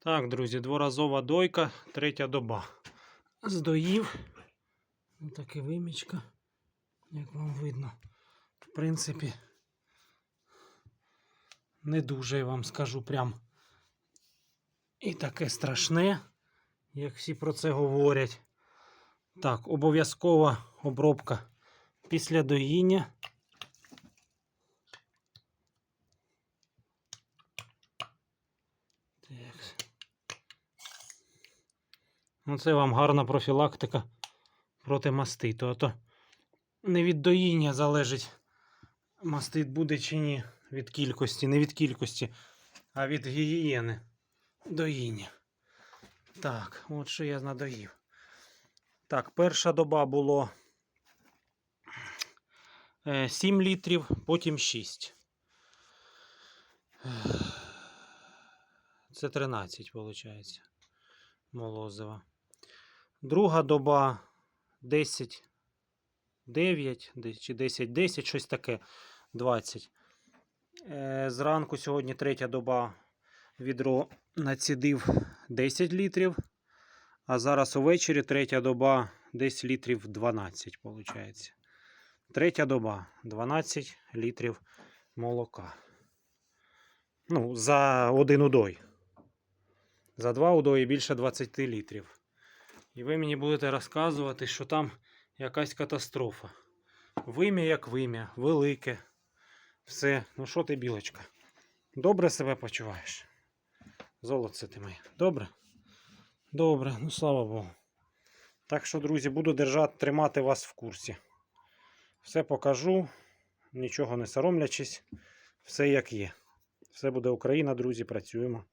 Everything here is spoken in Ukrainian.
Так, друзі, дворазова дойка, третя доба. Здоїв. Ось таке вимічка, як вам видно. В принципі, не дуже я вам скажу прям. І таке страшне, як всі про це говорять. Так, обов'язкова обробка після доїння. Так. Ну, це вам гарна профілактика проти маститу. А то не від доїння залежить, мастит буде чи ні від кількості, не від кількості, а від гігієни доїння. Так, от що я надоїв. Так, перша доба було е, 7 літрів, потім 6. Це 13, виходить. Молозива. Друга доба 10, 9 чи 10, 10, щось таке 20. Е, Зранку сьогодні третя доба відро націдив 10 літрів. А зараз увечері третя доба десь літрів 12, виходить. Третя доба 12 літрів молока. Ну, за один удой. За два удої більше 20 літрів. І ви мені будете розказувати, що там якась катастрофа. Вим'я як вим'я, велике. Все. Ну що ти, білочка? Добре себе почуваєш? Золоце ти моє. Добре? Добре, ну слава Богу. Так що, друзі, буду держати, тримати вас в курсі. Все покажу, нічого не соромлячись, все як є. Все буде Україна, друзі, працюємо.